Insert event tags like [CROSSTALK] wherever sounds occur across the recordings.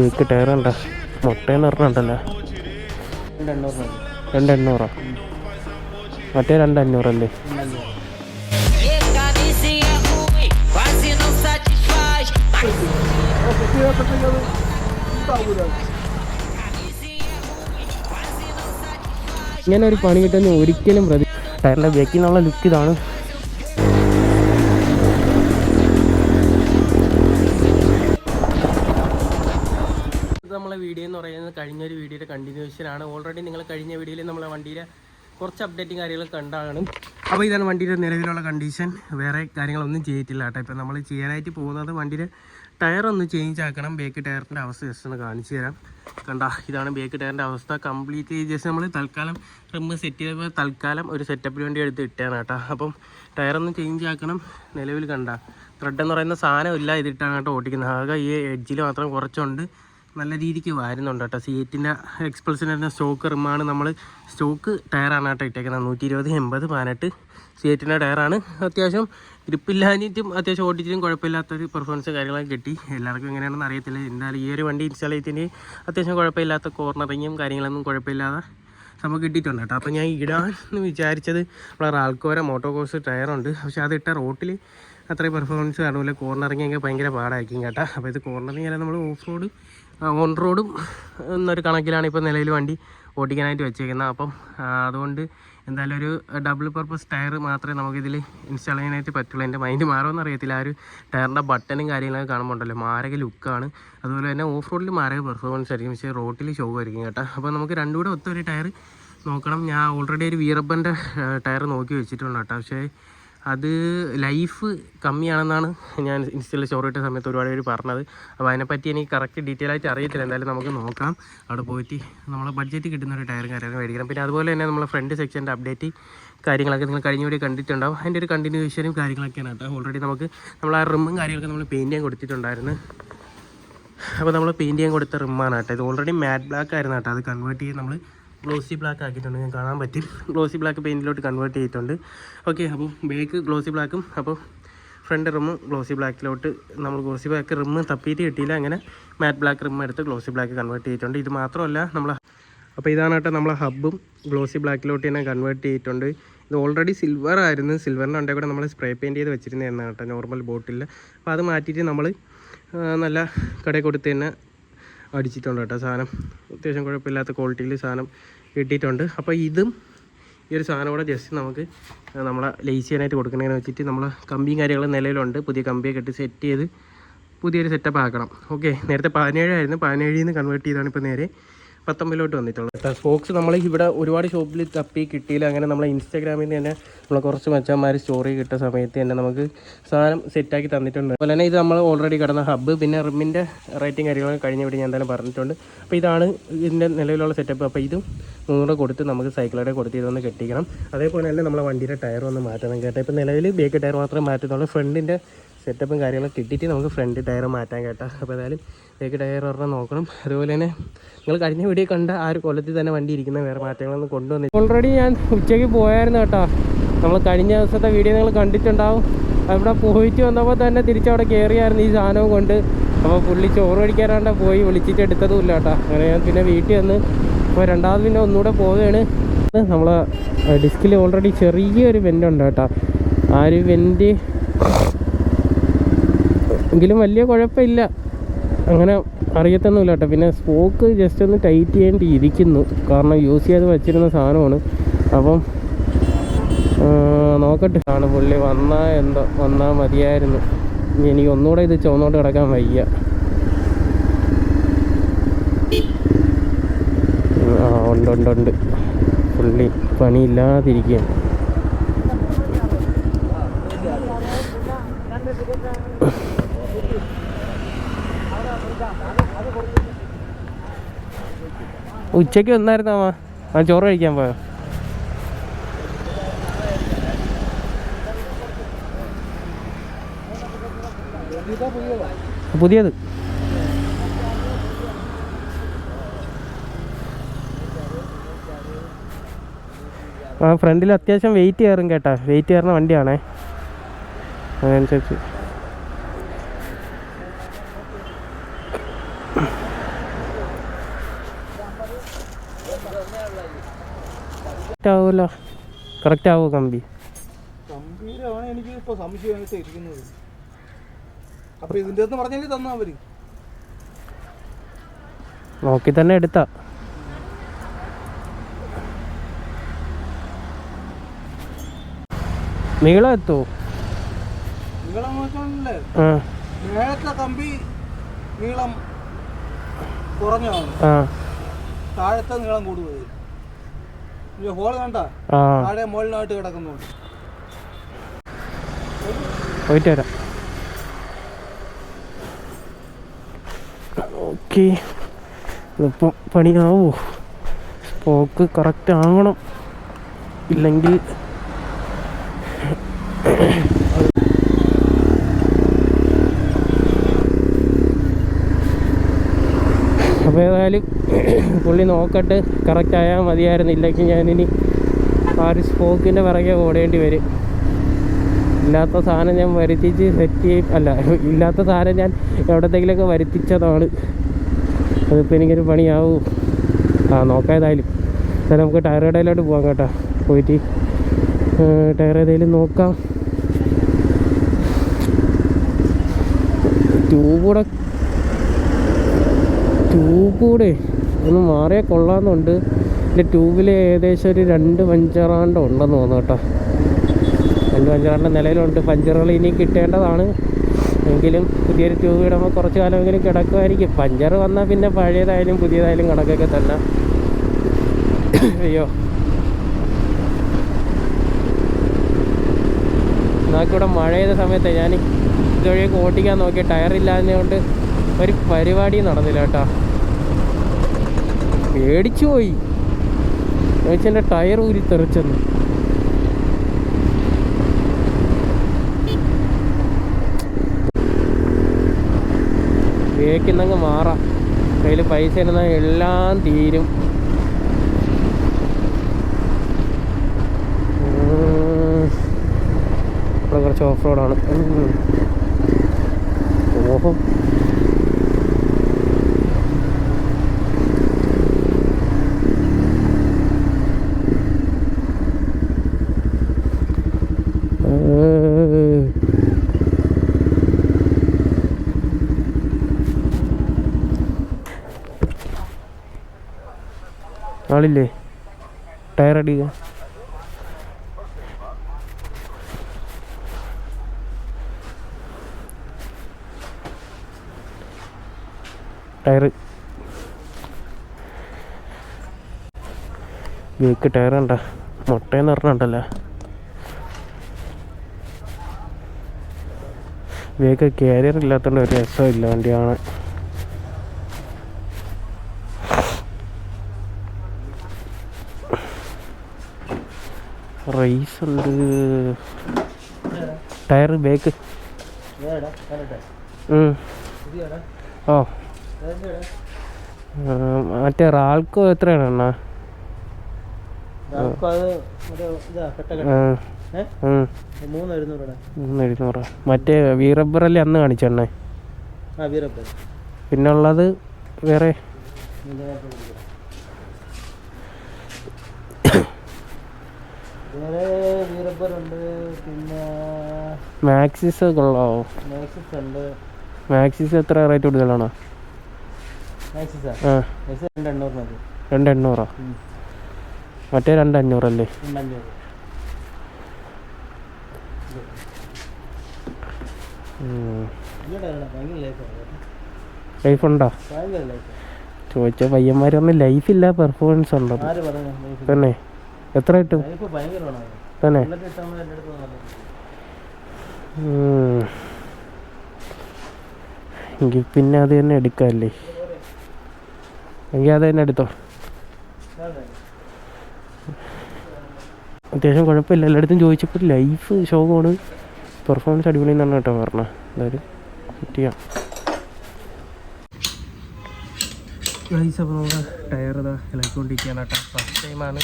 Bake tyre കണ്ട മുട്ടയെന്ന് പറഞ്ഞിട്ടുണ്ടല്ലോ രണ്ട് എണ്ണൂറോ മറ്റേ രണ്ട്. ഇങ്ങനെ ഒരു പണി കിട്ടുന്ന ഒരിക്കലും പ്രതി ടയറിന്റെ ബേക്കിൽ നിന്നുള്ള ലുക്ക് ഇതാണ്. വീഡിയോ എന്ന് പറയുന്നത് കഴിഞ്ഞ ഒരു വീഡിയോയുടെ കണ്ടിന്യൂഷൻ ആണ്. ഓൾറെഡി നിങ്ങൾ കഴിഞ്ഞ വീഡിയോയിൽ നമ്മളെ വണ്ടിയിലെ കുറച്ച് അപ്ഡേറ്റും കാര്യങ്ങളും കണ്ടാണ്. അപ്പോൾ ഇതാണ് വണ്ടിയുടെ നിലവിലുള്ള കണ്ടീഷൻ വേറെ കാര്യങ്ങളൊന്നും ചെയ്തിട്ടില്ല കേട്ടോ. ഇപ്പോൾ നമ്മൾ ചെയ്യാനായിട്ട് പോകുന്നത് വണ്ടിയുടെ ടയർ ഒന്ന് ചേഞ്ച് ആക്കണം. ബേക്ക് ടയറിന്റെ അവസ്ഥ ജസ്റ്റ് ഒന്ന് കാണിച്ചു തരാം. കണ്ട ഇതാണ് ബേക്ക് ടയറിന്റെ അവസ്ഥ. കംപ്ലീറ്റ് ജസ്റ്റ് നമ്മൾ തൽക്കാലം റിമ്മ് സെറ്റ് ചെയ്തപ്പോൾ തൽക്കാലം ഒരു സെറ്റപ്പിന് വേണ്ടി എടുത്ത് ഇട്ടാണ് കേട്ടോ. അപ്പം ടയറൊന്ന് ചേഞ്ച് ആക്കണം നിലവിൽ കണ്ട. ത്രെഡ് എന്ന് പറയുന്ന സാധനം ഇല്ല ഇതിട്ടാണ് കേട്ടോ ഓടിക്കുന്നത് ആകെ ഈ എഡ്ജിൽ മാത്രം കുറച്ചുണ്ട്. നല്ല രീതിക്ക് വരുന്നുണ്ട് കേട്ടോ. സീറ്റിന്റെ എക്സ്പൾസിന്റെ സ്റ്റോക്ക് റിമാണ് നമ്മൾ സ്റ്റോക്ക് ടയറാണ് കേട്ടോ ഇട്ടേക്കുന്നത്. നൂറ്റി ഇരുപത് എൺപത് പതിനെട്ട് സീറ്റിന്റെ ടയറാണ് അത്യാവശ്യം ഗ്രിപ്പില്ലാഞ്ഞിട്ടും അത്യാവശ്യം ഓടിച്ചിട്ടും കുഴപ്പമില്ലാത്തൊരു പെർഫോമൻസ് കാര്യങ്ങളൊക്കെ കിട്ടി. എല്ലാവർക്കും എങ്ങനെയാണെന്ന് അറിയത്തില്ല. എന്തായാലും ഈ ഒരു വണ്ടി ഇൻസ്റ്റാൾ ചെയ്തിട്ട് അത്യാവശ്യം കുഴപ്പമില്ലാത്ത കോർണറിങ്ങും കാര്യങ്ങളൊന്നും കുഴപ്പമില്ലാതെ നമുക്ക് കിട്ടിയിട്ടുണ്ട് കേട്ടോ. അപ്പോൾ ഞാൻ ഇടാമെന്ന് വിചാരിച്ചത് നമ്മളെ റാൽക്കോര മോട്ടോ കോഴ്സ് ടയറുണ്ട് പക്ഷേ അതിട്ട റോട്ടിൽ അത്രയും പെർഫോമൻസ് കാണില്ല കോർണറിങ്ങൊക്കെ ഭയങ്കര പാടായിരിക്കും കേട്ടോ. അപ്പോൾ ഇത് കോർണറിങ് അല്ല നമ്മൾ ഓഫ് റോഡ് ഓൺ റോഡും എന്നൊരു കണക്കിലാണ് ഇപ്പോൾ നിലവിൽ വണ്ടി ഓടിക്കാനായിട്ട് വെച്ചേക്കുന്നത്. അപ്പം അതുകൊണ്ട് എന്തായാലും ഒരു ഡബിൾ പർപ്പസ് ടയർ മാത്രമേ നമുക്കിതിൽ ഇൻസ്റ്റാൾ ചെയ്യാനായിട്ട് പറ്റുള്ളൂ. എന്റെ മൈൻഡ് മാറുമെന്ന് അറിയത്തില്ല. ആ ഒരു ടയറിന്റെ ബട്ടനും കാര്യങ്ങളൊക്കെ കാണുമ്പോൾ ഉണ്ടല്ലോ മാരക ലുക്കാണ് അതുപോലെ തന്നെ ഓഫ് റോഡിൽ മാരക പെർഫോമൻസ് ആയിരിക്കും. പക്ഷേ റോട്ടിൽ ആയിരിക്കും കേട്ടോ. അപ്പോൾ നമുക്ക് രണ്ടും കൂടെ ഒത്തൊരു ടയർ നോക്കണം. ഞാൻ ഓൾറെഡി ഒരു വീറബന്റെ ടയർ നോക്കി വെച്ചിട്ടുണ്ട് കേട്ടോ. പക്ഷേ അത് ലൈഫ് കമ്മിയാണെന്നാണ് ഞാൻ ഇൻസ്റ്റയിൽ സ്റ്റോറി ഇട്ട സമയത്ത് ഒരുപാട് പേര് പറഞ്ഞത്. അപ്പോൾ അതിനെപ്പറ്റി എനിക്ക് കറക്റ്റ് ഡീറ്റെയിൽ ആയിട്ട് അറിയത്തില്ല. എന്തായാലും നമുക്ക് നോക്കാം. അവിടെ പോയിട്ട് നമ്മളെ ബഡ്ജറ്റ് കിട്ടുന്ന ഒരു ടയറും കാര്യങ്ങളും മേടിക്കണം. പിന്നെ അതുപോലെ തന്നെ നമ്മളെ ഫ്രണ്ട് സെക്ഷന്റെ അപ്ഡേറ്റ് കാര്യങ്ങളൊക്കെ നിങ്ങൾ കഴിഞ്ഞ വീഡിയോ കണ്ടിട്ടുണ്ടാവും. അതിന്റെ ഒരു കണ്ടിന്യൂഷനും കാര്യങ്ങളൊക്കെയാണ് കേട്ടോ. ഓൾറെഡി നമുക്ക് നമ്മൾ ആ റിമ്മും കാര്യങ്ങളൊക്കെ നമ്മൾ പെയിന്റ് ചെയ്യാൻ കൊടുത്തിട്ടുണ്ടായിരുന്നു. അപ്പോൾ നമ്മൾ പെയിന്റ് ചെയ്യാൻ കൊടുത്ത റിമ്മാണ് കേട്ടോ. ഇത് ഓൾറെഡി മാറ്റ് ബ്ലാക്ക് ആയിരുന്നു കേട്ടോ. അത് കൺവേർട്ട് ചെയ്ത് നമ്മൾ ഗ്ലോസി ബ്ലാക്ക് ആക്കിയിട്ടുണ്ട് ഞാൻ കാണാൻ പറ്റും. ഗ്ലോസി ബ്ലാക്ക് പെയിന്റിലോട്ട് കൺവേർട്ട് ചെയ്തിട്ടുണ്ട്. ഓക്കെ അപ്പോൾ ബേക്ക് ഗ്ലോസി ബ്ലാക്കും അപ്പോൾ ഫ്രണ്ട് റിമ്മും ഗ്ലോസി ബ്ലാക്കിലോട്ട് നമ്മൾ ഗ്ലോസി ബ്ലാക്ക് റിമ്മ് തപ്പിയിട്ട് കിട്ടിയില്ല അങ്ങനെ മാറ്റ് ബ്ലാക്ക് റിമ്മ് എടുത്ത് ഗ്ലോസി ബ്ലാക്ക് കൺവേർട്ട് ചെയ്തിട്ടുണ്ട്. ഇത് മാത്രമല്ല നമ്മൾ അപ്പോൾ ഇതാണ് കേട്ടോ നമ്മളെ ഹബ്ബും ഗ്ലോസി ബ്ലാക്കിലോട്ട് തന്നെ കൺവേർട്ട് ചെയ്തിട്ടുണ്ട്. ഇത് ഓൾറെഡി സിൽവർ ആയിരുന്നു. സിൽവറിന്റെ ഉണ്ടെ കൂടെ നമ്മൾ സ്പ്രേ പെയിന്റ് ചെയ്ത് വെച്ചിരുന്നതാണ് കേട്ടോ നോർമൽ ബോട്ടിൽ അപ്പോൾ അത് മാറ്റിയിട്ട് നമ്മൾ നല്ല കടയിൽ കൊടുത്ത് തന്നെ അടിച്ചിട്ടുണ്ട് കേട്ടോ സാധനം. അത്യാവശ്യം കുഴപ്പമില്ലാത്ത ക്വാളിറ്റിയിൽ സാധനം കിട്ടിയിട്ടുണ്ട്. അപ്പോൾ ഇതും ഈ ഒരു സാധനം കൂടെ ജസ്റ്റ് നമുക്ക് നമ്മളെ ലേസ് ചെയ്യാനായിട്ട് കൊടുക്കണമെന്ന് വെച്ചിട്ട് നമ്മളെ കമ്പിയും കാര്യങ്ങളും നിലയിലുണ്ട് പുതിയ കമ്പിയൊക്കെ ഇട്ട് സെറ്റ് ചെയ്ത് പുതിയൊരു സെറ്റപ്പ് ആക്കണം. ഓക്കെ നേരത്തെ പതിനേഴായിരുന്നു പതിനേഴിൽ നിന്ന് കൺവേർട്ട് ചെയ്താണ് ഇപ്പോൾ നേരെ. പത്തൊമ്പതിലോട്ട് വന്നിട്ടുള്ളത്. കേട്ടോ സ്പോക്സ് നമ്മൾ ഇവിടെ ഒരുപാട് ഷോപ്പിൽ തപ്പി കിട്ടിയില്ല. അങ്ങനെ നമ്മൾ ഇൻസ്റ്റാഗ്രാമിൽ നിന്ന് തന്നെ നമ്മൾ കുറച്ച് മച്ചന്മാർ സ്റ്റോറി കിട്ടിയ സമയത്ത് തന്നെ നമുക്ക് സാധനം സെറ്റാക്കി തന്നിട്ടുണ്ട്. അതുപോലെ തന്നെ ഇത് നമ്മൾ ഓൾറെഡി കിടന്ന ഹബ്ബ് പിന്നെ റിമ്മിന്റെ റേറ്റിംഗ് കാര്യങ്ങളൊക്കെ കഴിഞ്ഞ വീഡിയോ ഞാൻ എന്തായാലും പറഞ്ഞിട്ടുണ്ട്. അപ്പോൾ ഇതാണ് ഇതിന്റെ നിലവിലുള്ള സെറ്റപ്പ് അപ്പോൾ ഇതും നൂറ് കൊടുത്ത് നമുക്ക് സൈക്കിളുടെ കൊടുത്ത് ഇതൊന്ന് കെട്ടിക്കണം. അതേപോലെ തന്നെ നമ്മളെ വണ്ടിയുടെ ടയർ ഒന്ന് മാറ്റണം കേട്ടോ. ഇപ്പോൾ നിലവിൽ ബേക്ക് ടയർ മാത്രമേ മാറ്റുന്നുള്ളൂ ഫ്രണ്ടിന്റെ സെറ്റപ്പും കാര്യങ്ങളും കിട്ടിയിട്ട് നമുക്ക് ഫ്രണ്ട് ടയർ മാറ്റാൻ കേട്ടോ. അപ്പോൾ ഏതായാലും ബേക്ക് ടയർ ഒരെണ്ണം നോക്കണം. അതുപോലെ തന്നെ നിങ്ങൾ കഴിഞ്ഞ വീഡിയോ കണ്ട ആ ഒരു കൊല്ലത്തിൽ തന്നെ വണ്ടി ഇരിക്കുന്ന വേറെ മാറ്റങ്ങളൊന്നും കൊണ്ടുവന്നു ഓൾറെഡി ഞാൻ ഉച്ചയ്ക്ക് പോയായിരുന്നു കേട്ടോ. നമ്മൾ കഴിഞ്ഞ ദിവസത്തെ വീഡിയോ നിങ്ങൾ കണ്ടിട്ടുണ്ടാവും. അവിടെ പോയിട്ട് വന്നപ്പോൾ തന്നെ തിരിച്ചവിടെ കയറിയായിരുന്നു ഈ സാധനവും കൊണ്ട്. അപ്പോൾ പുള്ളി ചോറ് കഴിക്കാനാണ്ട് പോയി വിളിച്ചിട്ട് എടുത്തതുമില്ല കേട്ടോ. അങ്ങനെ ഞാൻ പിന്നെ വീട്ടിൽ വന്ന് ഇപ്പോൾ രണ്ടാമത് പിന്നെ ഒന്നുകൂടെ പോവുകയാണ്. നമ്മളെ ഡിസ്കിൽ ഓൾറെഡി ചെറിയൊരു വെന്റ് ഉണ്ട് കേട്ടോ. ആ ഒരു വെന്റ് എങ്കിലും വലിയ കുഴപ്പമില്ല. അങ്ങനെ അറിയത്തൊന്നുമില്ല കേട്ടോ. പിന്നെ സ്പോക്ക് ജസ്റ്റ് ഒന്ന് ടൈറ്റ് ചെയ്യേണ്ടി ഇരിക്കുന്നു. കാരണം യൂസ് ചെയ്ത് വെച്ചിരുന്ന സാധനമാണ്. അപ്പം നോക്കട്ടെ. ആണ് പുള്ളി വന്നാൽ എന്തോ വന്നാൽ മതിയായിരുന്നു. എനിക്ക് ഒന്നുകൂടെ ഇത് ചുവന്നോട്ട് കിടക്കാൻ വയ്യ. ആ ഉണ്ട് ഉണ്ട് ഉണ്ട്. പുള്ളി പണിയില്ലാതിരിക്കുകയാണ്. ഉച്ചയ്ക്ക് വന്നായിരുന്നോ അമ്മ. ആ ചോറ് കഴിക്കാൻ പോയോ? പുതിയത്. ആ ഫ്രണ്ടിൽ അത്യാവശ്യം വെയിറ്റ് കയറും കേട്ടാ. വെയിറ്റ് കയറുന്ന വണ്ടിയാണേ. അതനുസരിച്ച്. കറക്റ്റ് ആവുമല്ലോ കറക്റ്റ് ആവുമോ കമ്പി? കമ്പിയിലാണ് എനിക്ക് ഇപ്പോൾ സംശയമായിട്ട് ഇരിക്കുന്നത്. അപ്പോൾ ഇതിന്റെ എന്ന് പറഞ്ഞാൽ തന്നാൽ മതി. നോക്കി തന്നെ എടുത്താ. നീളം എത്തോ? നീളം കമ്പി ആ. താഴത്തെ നീളം ഈ ഹോൾ കണ്ട ആ. താഴെ മുകളിലായിട്ട് കിടക്കുന്നുണ്ട് പോയിട്ട് വരാം. ഓക്കെ ഇതിപ്പം പണിയാവോ. സ്പോക്ക് കറക്റ്റ് ആവണം. ഇല്ലെങ്കിൽ അപ്പോൾ ഏതായാലും പുള്ളി നോക്കട്ട്. കറക്റ്റ് ആയാൽ മതിയായിരുന്നു ഇല്ലെങ്കിൽ ഞാനിനി ആ ഒരു സ്പോക്കിന്റെ പിറകെ ഓടേണ്ടി വരും. ഇല്ലാത്ത സാധനം ഞാൻ വരുത്തിച്ച് സെറ്റ് ചെയ്യും അല്ല ഇല്ലാത്ത സാധനം ഞാൻ എവിടത്തെങ്കിലുമൊക്കെ വരുത്തിച്ചതാണ്. അതിപ്പോൾ എനിക്കൊരു പണിയാവും. ആ നോക്കാം ഏതായാലും നമുക്ക് ടയർ ഇടയിലോട്ട് പോകാം കേട്ടോ. പോയിട്ട് ടയർ ഏതായാലും നോക്കാം. ട്യൂബ് കൂടെ ട്യൂബ് കൂടെ ഒന്ന് മാറിയാൽ കൊള്ളാമെന്നുണ്ട്. എന്റെ ട്യൂബിൽ ഏകദേശം ഒരു രണ്ട് പഞ്ചറാണ്ട് ഉണ്ടെന്ന് തോന്നുന്നു കേട്ടോ. രണ്ട് പഞ്ചറാണ്ട് നിലയിലുണ്ട്. പഞ്ചറുകൾ ഇനി കിട്ടേണ്ടതാണ്. എങ്കിലും പുതിയൊരു ട്യൂബ് ഇടുമ്പോൾ കുറച്ച് കാലമെങ്കിലും കിടക്കുമായിരിക്കും. പഞ്ചർ വന്നാൽ പിന്നെ പഴയതായാലും പുതിയതായാലും കിടക്കൊക്കെ തന്നെ. അയ്യോ. നമുക്കിവിടെ മഴ ചെയ്ത സമയത്ത് ഞാൻ ഇതുവഴിയൊക്കെ ഓട്ടിക്കാൻ നോക്കി. കൊണ്ട് ഒരു പരിപാടി നടന്നില്ല കേട്ടോ. പേടിച്ചു പോയി. എന്റെ ടയർ ഊരി തെറിച്ചെന്ന്. വേക്കുന്നങ്ങ് മാറാം. കയ്യിൽ പൈസ ഇരുന്നാൽ എല്ലാം തീരും. ഇവിടെ കുറച്ച് ഓഫ് റോഡാണ് ഓഹോ. ആളില്ലേ? ടയർ അടിക്കുക ടയർ ബേക്ക് ടയർ ഉണ്ട മുട്ടയെന്ന് പറഞ്ഞിട്ടുണ്ടല്ലോ. ബേക്ക് കാരിയർ ഇല്ലാത്തതുകൊണ്ട് ഒരു രസമില്ല വണ്ടിയാണ് റൈസ് ഉണ്ട് ടയർ ബേക്ക്. ഓ. മറ്റേ റാൾക്കോ എത്രയാണ് അണ്ണാ? മറ്റേ മറ്റേ വീറബ്ബറല്ലേ അന്ന് കാണിച്ചെണ്ണേ ആ വീരപ്പൻ പിന്നെ ഉള്ളത് വേറെ? വേറെ വീരപ്പനുണ്ട് പിന്നെ മാക്സിസ് കൊള്ളാവോ മാക്സിസ് ഉണ്ട്. മാക്സിസ് എത്ര റേറ്റ് കൂടുതലാണോ? മാക്സിസാ ആ? രണ്ട് എണ്ണൂറ് മതി. രണ്ട് എണ്ണൂറോ. മറ്റേ രണ്ട് അഞ്ഞൂറല്ലേ? ലൈഫ് ഉണ്ടോ? ചോദിച്ച പയ്യന്മാരൊന്നും ലൈഫില്ല പെർഫോമൻസ് ഉണ്ടോ? തന്നെ. എത്ര കിട്ടും തന്നെ? എങ്കിൽ പിന്നെ അത് തന്നെ എടുക്കാമല്ലേ എങ്കിൽ അത് തന്നെ എടുത്തോ? അത്യാവശ്യം കുഴപ്പമില്ല. എല്ലായിടത്തും ചോദിച്ചപ്പോൾ ലൈഫ് ശോകമാണ്. പെർഫോമൻസ് അടിപൊളി എന്നാണ് കേട്ടോ പറഞ്ഞത്. എന്തായാലും സെറ്റ് ചെയ്യാം ഗൈസ് അപ്പോൾ ടയർ ഇതാ ഇളക്കിക്കൊണ്ടിരിക്കുകയാണ് കേട്ടോ. ഫസ്റ്റ് ടൈമാണ്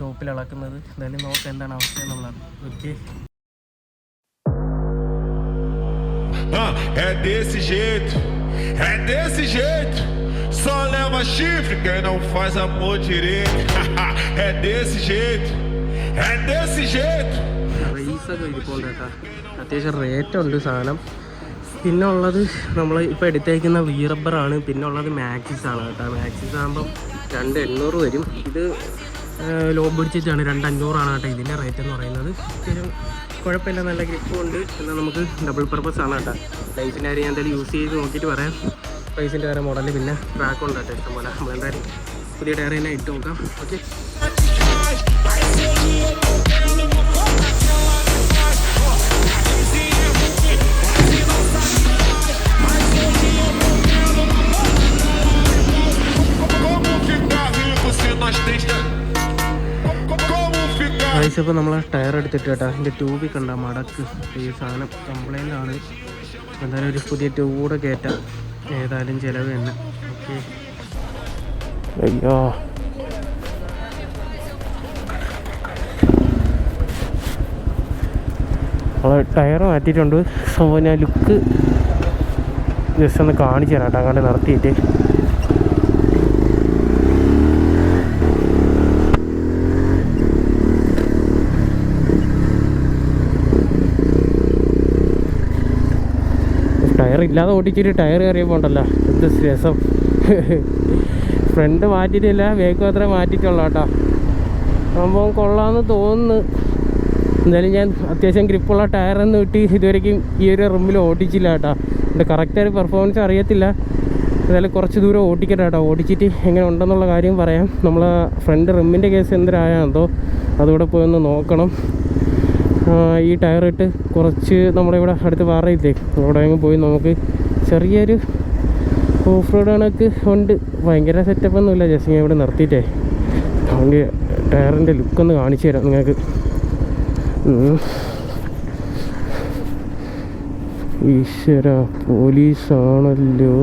ഷോപ്പിൽ ഇളക്കുന്നത് എന്തായാലും നോക്കാം എന്താണ് അവസ്ഥ എന്നുള്ളത്. Okay é desse jeito, é desse jeito. Só leva chifre quem não faz amor direito. [LAUGHS] é desse jeito, é desse jeito. റൈസൊക്കെ ഇരിപ്പുണ്ട് കേട്ടോ. അത്യാവശ്യം റേറ്റ് ഉണ്ട് സാധനം. പിന്നെ ഉള്ളത് നമ്മൾ ഇപ്പോൾ എടുത്തേക്കുന്ന വി റബ്ബറാണ് പിന്നെ ഉള്ളത് മാക്സിസ് ആണ് കേട്ടോ. മാക്സിസ് ആകുമ്പം രണ്ട് എണ്ണൂറ് വരും. ഇത് ലോ ബഡ്ജറ്റാണ് രണ്ട് അഞ്ഞൂറാണ് കേട്ടോ ഇതിന്റെ റേറ്റ് എന്ന് പറയുന്നത്. അത്യാവശ്യം കുഴപ്പമില്ല നല്ല ഗ്രിപ്പും ഉണ്ട്. എന്നാൽ നമുക്ക് ഡബിൾ പർപ്പസ് ആണ് കേട്ടോ. ലൈഫിന്റെ കാര്യം ഞാൻ എന്തായാലും യൂസ് ചെയ്ത് നോക്കിയിട്ട് പറയാം. പ്രൈസിന്റെ വേറെ മോഡൽ പിന്നെ ട്രാക്ക് ഉണ്ട് കേട്ടോ ഇഷ്ടംപോലെ. നമ്മളെന്തായാലും പുതിയ ടയർ തന്നെ ഇട്ട് നോക്കാം. ഓക്കെ ഗൈസ് നമ്മൾ ടയർ എടുത്തിട്ട് കേട്ടോ അതിന്റെ ട്യൂബിൽ കണ്ട? മടക്ക്. ഈ സാധനം കംപ്ലൈന്റ് ആണ്. എന്തായാലും ഒരു പുതിയ ട്യൂബ് കൂടെ കയറ്റാം ഏതായാലും ചിലവ് തന്നെ. ഓക്കെ അയ്യോ. നമ്മൾ ടയർ മാറ്റിയിട്ടുണ്ട്. സോ ഞാൻ ലുക്ക് ജസ്റ്റ് ഒന്ന് കാണിച്ചു തരാം കേട്ടോ. അങ്ങനെ നിർത്തിയിട്ട് ടയർ ഇല്ലാതെ ഓടിച്ചിട്ട് ടയർ കയറിയപ്പോൾ ഉണ്ടല്ലോ. എന്ത് രസം. ഫ്രണ്ട് മാറ്റിയിട്ടില്ല ബേക്ക് മാത്രമേ മാറ്റിയിട്ടുള്ളൂ കേട്ടോ. സംഭവം കൊള്ളാമെന്ന് തോന്നുന്നു. എന്തായാലും ഞാൻ അത്യാവശ്യം ഗ്രിപ്പുള്ള ടയറൊന്നും കിട്ടി ഇതുവരെയ്ക്കും ഈ ഒരു റിമ്മിൽ ഓടിച്ചില്ല കേട്ടോ. എന്റെ കറക്റ്റായ പെർഫോമൻസ് അറിയത്തില്ല. എന്തായാലും കുറച്ച് ദൂരം ഓടിക്കട്ടെ കേട്ടോ. ഓടിച്ചിട്ട് എങ്ങനെ ഉണ്ടെന്നുള്ള കാര്യം പറയാം. നമ്മൾ ഫ്രണ്ട് റിമ്മിന്റെ കേസ് എന്തരായാന്തോ അതുകൂടെ പോയി ഒന്ന് നോക്കണം. ഈ ടയറിട്ട് കുറച്ച് നമ്മുടെ ഇവിടെ അടുത്ത് പാറയില്ലേ അവിടെ അങ്ങ് പോയി നമുക്ക് ചെറിയൊരു ഓഫ് റോഡ് കണക്ക് ഉണ്ട്. ഭയങ്കര സെറ്റപ്പ് ഒന്നുമില്ല ജസ്റ്റ് ഞാൻ ഇവിടെ നിർത്തിയിട്ടേ. അതുകൊണ്ട് ടയറിന്റെ ലുക്കൊന്ന് കാണിച്ചു തരാം നിങ്ങൾക്ക്. ഈശ്വര പോലീസാണല്ലോ.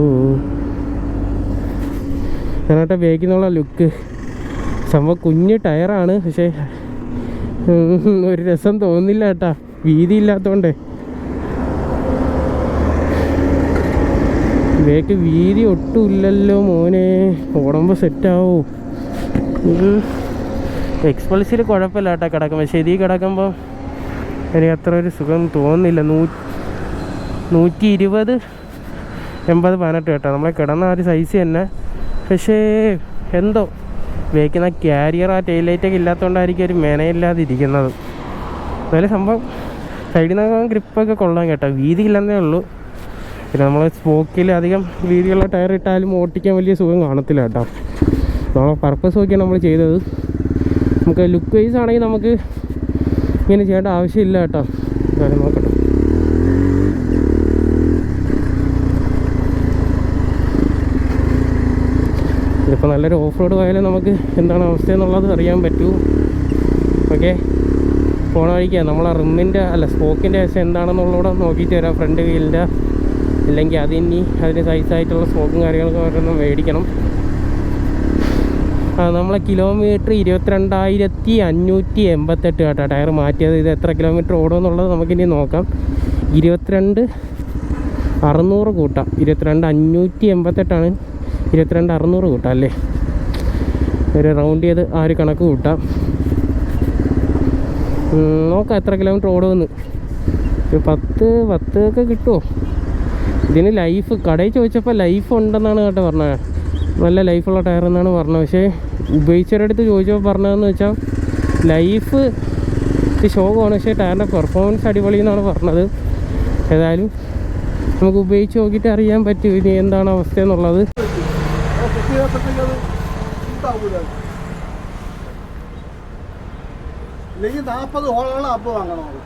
ഞാനാട്ടെ ബേക്കിന്നുള്ള ലുക്ക് സംഭവം കുഞ്ഞ് ടയറാണ് പക്ഷേ [LAUGHS] ഒരു രസം തോന്നില്ല കേട്ടാ. വീതി ഇല്ലാത്തോണ്ടേ. ഇവയ്ക്ക് വീതി ഒട്ടും ഇല്ലല്ലോ മോനെ. ഓടുമ്പോൾ സെറ്റാവോ എക്സ്പൾസിൽ കുഴപ്പമില്ല കേട്ടോ കിടക്കും പക്ഷേ ഇതിൽ കിടക്കുമ്പോൾ എനിക്ക് അത്ര ഒരു സുഖം തോന്നുന്നില്ല. നൂ നൂറ്റി ഇരുപത് എൺപത് പതിനെട്ട് കേട്ടോ. നമ്മളെ കിടന്ന ആ ഒരു സൈസ് തന്നെ. പക്ഷേ എന്തോ ഉപയോഗിക്കുന്ന ക്യാരിയർ ആ ടൈലൈറ്റൊക്കെ ഇല്ലാത്തതുകൊണ്ടായിരിക്കും ഒരു മെനയില്ലാതെ ഇരിക്കുന്നത്. എന്നാലും സംഭവം സൈഡിൽ നിന്നൊക്കെ ഗ്രിപ്പൊക്കെ കൊള്ളാൻ കേട്ടോ. വീതി ഇല്ലെന്നേ ഉള്ളൂ. പിന്നെ നമ്മൾ സ്പോക്കിൽ അധികം വീതിയുള്ള ടയർ ഇട്ടാലും ഓട്ടിക്കാൻ വലിയ സുഖം കാണത്തില്ല കേട്ടോ. നമ്മളെ പർപ്പസ് നോക്കിയാണ് നമ്മൾ ചെയ്തത്. നമുക്ക് ലുക്ക് വൈസ് ആണെങ്കിൽ നമുക്ക് ഇങ്ങനെ ചെയ്യേണ്ട ആവശ്യമില്ല കേട്ടോ. നല്ലൊരു ഓഫ് റോഡ് പോയാലും നമുക്ക് എന്താണ് അവസ്ഥ എന്നുള്ളത് അറിയാൻ പറ്റൂ. ഓക്കെ? പോണ നമ്മൾ ആ റിമ്മിന്റെ അല്ല സ്പോക്കിന്റെ വശം എന്താണെന്നുള്ളൂടെ നോക്കിയിട്ട് വരാം. ഫ്രണ്ട് വീലിന്റെ ഇല്ലെങ്കിൽ അതിനി അതിന് സൈസായിട്ടുള്ള സ്പോക്കും കാര്യങ്ങളൊക്കെ ഓരോന്നും മേടിക്കണം. ആ നമ്മളെ കിലോമീറ്റർ ഇരുപത്തിരണ്ടായിരത്തി അഞ്ഞൂറ്റി എൺപത്തെട്ട് കേട്ടോ ടയർ മാറ്റിയത്. ഇത് എത്ര കിലോമീറ്റർ ഓടുമെന്നുള്ളത് നമുക്കിനി നോക്കാം. ഇരുപത്തിരണ്ട് അറുന്നൂറ് കൂട്ടാം. ഇരുപത്തിരണ്ട് അഞ്ഞൂറ്റി എൺപത്തെട്ടാണ് ഇരുപത്തിരണ്ട് അറുന്നൂറ് കൂട്ടാം അല്ലേ? ഒരു റൗണ്ട് ചെയ്ത് ആ ഒരു കണക്ക് കൂട്ടാം. നോക്കാം എത്ര കിലോമീറ്റർ ഓടുമെന്ന്. ഒരു പത്ത് പത്ത് ഒക്കെ കിട്ടുമോ? ഇതിന് ലൈഫ് കടയിൽ ചോദിച്ചപ്പോൾ ലൈഫ് ഉണ്ടെന്നാണ് കേട്ടോ പറഞ്ഞത്. നല്ല ലൈഫുള്ള ടയർ എന്നാണ് പറഞ്ഞത്. പക്ഷേ ഉപയോഗിച്ചവരടുത്ത് ചോദിച്ചപ്പോൾ പറഞ്ഞതെന്ന് വെച്ചാൽ ലൈഫ് ശോകമാണ്. പക്ഷേ ടയറിന്റെ പെർഫോമൻസ് അടിപൊളി എന്നാണ് പറഞ്ഞത്. ഏതായാലും നമുക്ക് ഉപയോഗിച്ച് നോക്കിയിട്ട് അറിയാൻ പറ്റും ഇനി എന്താണ് അവസ്ഥ എന്നുള്ളത്. ചെയ്തപ്പോഴത്തേക്ക് അത് ഇതാവൂല ഇല്ലെങ്കിൽ നാൽപ്പത് ഹോളുള്ള അപ്പ് വാങ്ങണം അത്.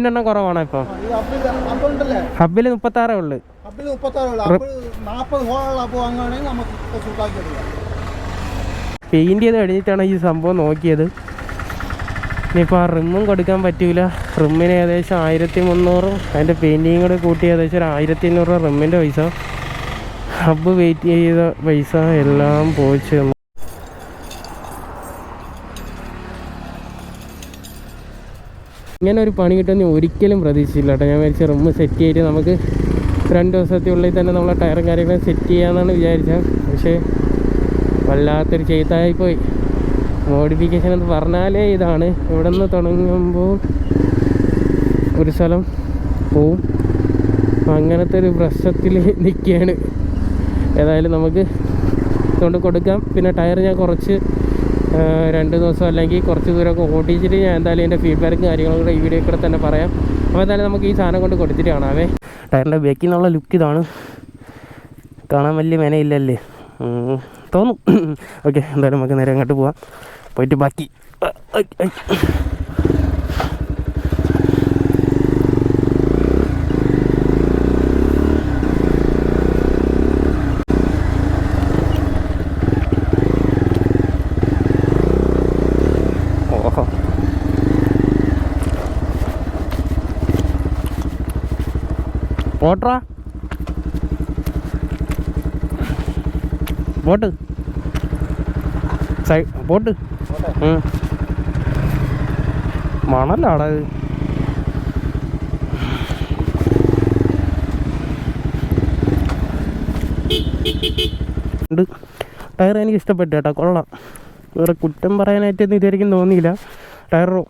എണ്ണം കുറവാണോ ഇപ്പൊ? ആ, മുപ്പത്തി ആറേ അപ്പുണ്ടല്ലേ ഹബിൽ മുപ്പത്താറേ ഉള്ളു. നാൽപ്പത് ഹോളുള്ള അപ്പ് വാങ്ങുകയാണെങ്കിൽ നമുക്ക് പെയിന്റ് ചെയ്ത് കഴിഞ്ഞിട്ടാണ് ഈ സംഭവം നോക്കിയത്. ഇനിയിപ്പോൾ ആ റിമ്മും കൊടുക്കാൻ പറ്റൂല. റിമ്മിന് ഏകദേശം ആയിരത്തി മുന്നൂറും അതിന്റെ പെയിന്റിങ് കൂടെ കൂട്ടി ഏകദേശം ഒരു ആയിരത്തി അഞ്ഞൂറ് റിമ്മിന്റെ പൈസ. ഹബ്ബ് വെയിറ്റ് ചെയ്ത പൈസ എല്ലാം പോയിച്ച് ഇങ്ങനെ ഒരു പണി കിട്ടുമെന്ന് ഒരിക്കലും പ്രതീക്ഷിച്ചില്ല കേട്ടോ. ഞാൻ വിചാരിച്ച റൂം സെറ്റ് ചെയ്തിട്ട് നമുക്ക് രണ്ട് ദിവസത്തെ ഉള്ളിൽ തന്നെ നമ്മളെ ടയറും കാര്യങ്ങളും സെറ്റ് ചെയ്യാമെന്നാണ് വിചാരിച്ചത്. പക്ഷേ വല്ലാത്തൊരു ചെയ്തായിപ്പോയി. മോഡിഫിക്കേഷൻ എന്ന് പറഞ്ഞാലേ ഇതാണ്. ഇവിടെ നിന്ന് തുടങ്ങുമ്പോൾ ഒരു സ്ഥലം പോവും. അങ്ങനത്തെ ഒരു പ്രശ്നത്തിൽ നിൽക്കുകയാണ്. ഏതായാലും നമുക്ക് കൊണ്ട് കൊടുക്കാം. പിന്നെ ടയർ ഞാൻ കുറച്ച് രണ്ട് ദിവസം അല്ലെങ്കിൽ കുറച്ച് ദൂരമൊക്കെ ഓടിച്ചിട്ട് ഞാൻ എന്തായാലും എന്റെ ഫീഡ്ബാക്കും കാര്യങ്ങളും കൂടെ ഈ വീഡിയോ കൂടെ തന്നെ പറയാം. അപ്പോൾ എന്തായാലും നമുക്ക് ഈ സാധനം കൊണ്ട് കൊടുത്തിട്ട് കാണാമേ ടയറിന്റെ ബേക്കിൽ നിന്നുള്ള ലുക്ക് ഇതാണ്. കാണാൻ വലിയ മെനയില്ലല്ലേ? തോന്നും. [LAUGHS] ഓക്കെ എന്തായാലും നമുക്ക് നേരെ അങ്ങോട്ട് പോവാം. പോയിട്ട് ബാക്കി. പോട്ടാ പോട്ട് സൈ പോട്ട്. മണലാടാ ഉണ്ട്. ടയർ എനിക്ക് ഇഷ്ടപ്പെട്ടു കേട്ടോ കൊള്ളാം. വേറെ കുറ്റം പറയാനായിട്ടൊന്നും ഇതുവരെയ്ക്കും തോന്നിയില്ല. ടയറോ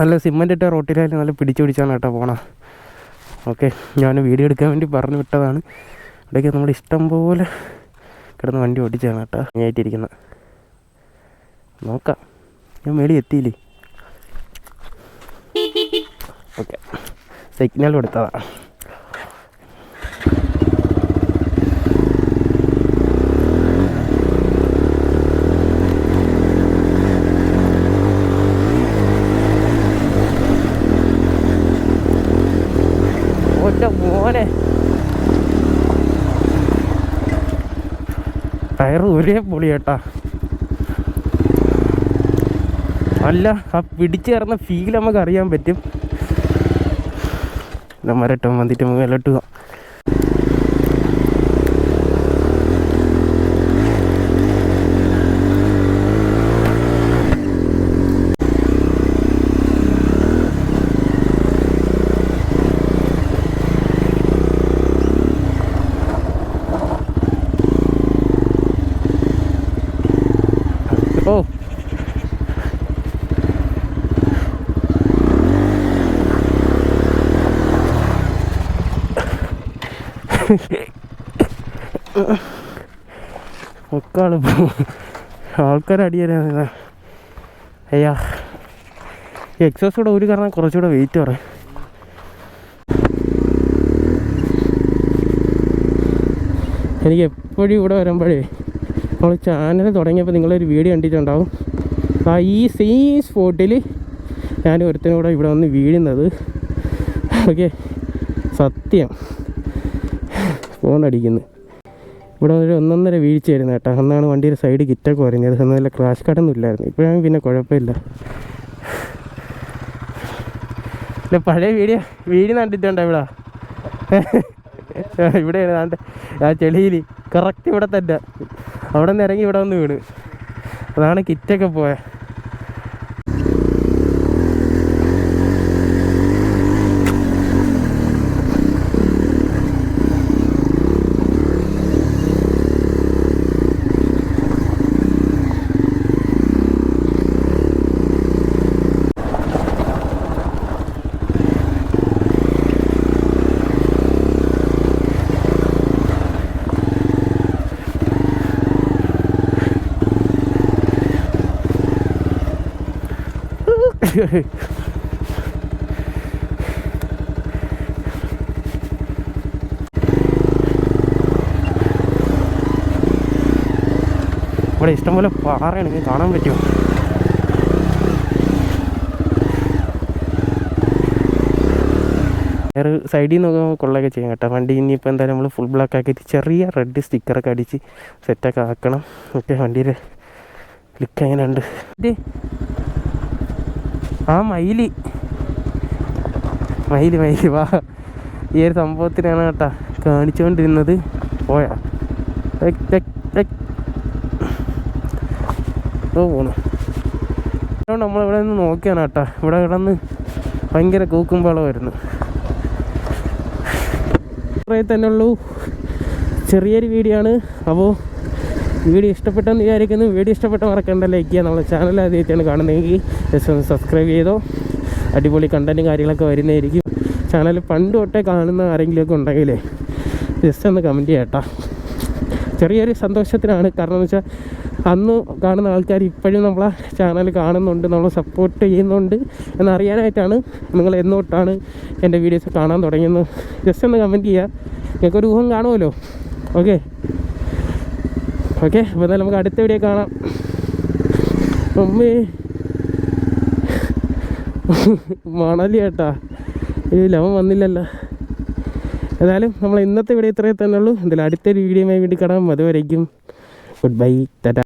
നല്ല സിമ്മന്റ് ഇട്ട റോട്ടിലായാലും നല്ല പിടിച്ചു പിടിച്ചാണ് കേട്ടോ പോണത്. ഓക്കെ ഞാൻ വീഡിയോ എടുക്കാൻ വേണ്ടി പറഞ്ഞു വിട്ടതാണ്. ഇവിടേക്ക് നമ്മൾ ഇഷ്ടം പോലെ കിടന്ന് വണ്ടി ഓടിച്ചാണ് കേട്ടോ ഞായിട്ടിരിക്കുന്നത് നോക്കാം ഞാൻ മേളി എത്തിയില്ലേ? ഓക്കെ സിഗ്നൽ കൊടുത്തതാണ് ഒറ്റ മോനെ ടയർ ഒരേ പൊളി കേട്ടാ. അല്ല ആ പിടിച്ചു കയറുന്ന ഫീൽ നമുക്ക് അറിയാൻ പറ്റും. മരട്ടോ വന്നിട്ട് മേലോട്ട് ഓ. ആൾക്കാർ അടിയാനാ അയ്യാ. എക്സോസ് കൂടെ ഒരു കാരണം കുറച്ചുകൂടെ വെയിറ്റ് പറ എനിക്ക് എപ്പോഴും ഇവിടെ വരുമ്പോഴേ നമ്മൾ ചാനൽ തുടങ്ങിയപ്പോൾ നിങ്ങളൊരു വീഡിയോ കണ്ടിട്ടുണ്ടാവും. ആ ഈ സെയിം സ്പോട്ടിൽ ഞാൻ ഒരുത്തനും കൂടെ ഇവിടെ വന്ന് വീഴുന്നത്. ഓക്കെ സത്യം. ഫോൺ അടിക്കുന്നു. ഇവിടെ ഒരു ഒന്നൊന്നര വീഴ്ചയായിരുന്നു കേട്ടോ. അന്നാണ് വണ്ടിയുടെ സൈഡ് കിറ്റൊക്കെ പറഞ്ഞത് അന്ന് നല്ല ക്രാഷ് കടൊന്നും ഇല്ലായിരുന്നു. ഇപ്പോഴാണ് പിന്നെ കുഴപ്പമില്ല. ഇല്ല പഴയ വീഡിയോ വീഡിയോ കണ്ടിട്ടുണ്ടോ ഇവിടെ? [LAUGHS] ഇവിടെയാണ്. ആ ചെളിയിൽ കറക്റ്റ് ഇവിടെ തന്നെ. അവിടെ നിന്ന് ഇറങ്ങി ഇവിടെ വന്ന് വീണ്. അതാണ് കിറ്റൊക്കെ പോയത് ഇവിടെ ഇഷ്ടംപോലെ പാറയാണ് നിങ്ങൾക്ക് കാണാൻ പറ്റുമോ? വേറെ സൈഡിൽ നിന്ന് കൊള്ളയൊക്കെ ചെയ്യാം കേട്ടോ. വണ്ടി ഇനിയിപ്പോൾ എന്തായാലും നമ്മൾ ഫുൾ ബ്ലാക്ക് ആക്കിയിട്ട് ചെറിയ റെഡ് സ്റ്റിക്കറൊക്കെ അടിച്ച് സെറ്റൊക്കെ ആക്കണം. ഓക്കെ വണ്ടിയുടെ ലുക്ക് എങ്ങനെയുണ്ട്? ഇത് ആ മയിൽ. മയിൽ മയിൽ. വാ. ഈ ഒരു സംഭവത്തിനാണ് കേട്ടാ കാണിച്ചുകൊണ്ടിരുന്നത് പോയാ. ഓ നമ്മളിവിടെ നിന്ന് നോക്കിയാണ് കേട്ടാ. ഇവിടെ കിടന്ന് ഭയങ്കര കൂക്കുമ്പാളമായിരുന്നു ഇത്രയും തന്നെ ഉള്ളൂ. ചെറിയൊരു വീഡിയോ ആണ്. അപ്പോൾ വീഡിയോ ഇഷ്ടപ്പെട്ടെന്ന് വിചാരിക്കുന്നു. വീഡിയോ ഇഷ്ടപ്പെട്ട മറക്കേണ്ട. ലൈക്ക് ചെയ്യുക നമ്മുടെ ചാനൽ ആദ്യമായിട്ടാണ് കാണുന്നതെങ്കിൽ ജസ്റ്റ് ഒന്ന് സബ്സ്ക്രൈബ് ചെയ്തോ. അടിപൊളി കണ്ടന്റും കാര്യങ്ങളൊക്കെ വരുന്നതായിരിക്കും. ചാനൽ പണ്ട് തൊട്ടേ കാണുന്ന ആരെങ്കിലുമൊക്കെ ഉണ്ടെങ്കിലേ ജസ്റ്റ് ഒന്ന് കമന്റ് ചെയ്യട്ടോ. ചെറിയൊരു സന്തോഷത്തിനാണ്. കാരണം എന്ന് വെച്ചാൽ അന്ന് കാണുന്ന ആൾക്കാർ ഇപ്പോഴും നമ്മളെ ചാനൽ കാണുന്നുണ്ട് നമ്മൾ സപ്പോർട്ട് ചെയ്യുന്നുണ്ട് എന്നറിയാനായിട്ടാണ് നിങ്ങൾ എന്നോട്ടാണ് എന്റെ വീഡിയോസ് കാണാൻ തുടങ്ങിയത്. ജസ്റ്റ് ഒന്ന് കമന്റ് ചെയ്യുക നിങ്ങൾക്കൊരു ഊഹം കാണുമല്ലോ. ഓക്കെ ഓക്കെ അപ്പോൾ എന്തായാലും നമുക്ക് അടുത്ത വീഡിയോ കാണാം. അമ്മേ. മണലി കേട്ടാ. ഈ ലവൻ വന്നില്ലല്ലോ. ഏതായാലും നമ്മൾ ഇന്നത്തെ വീഡിയോ ഇത്രയേ തന്നെ ഉള്ളൂ. എന്തായാലും അടുത്തൊരു വീഡിയോയുമായി വേണ്ടി കാണാം. അതുവരേക്കും ഗുഡ് ബൈ ടാറ്റ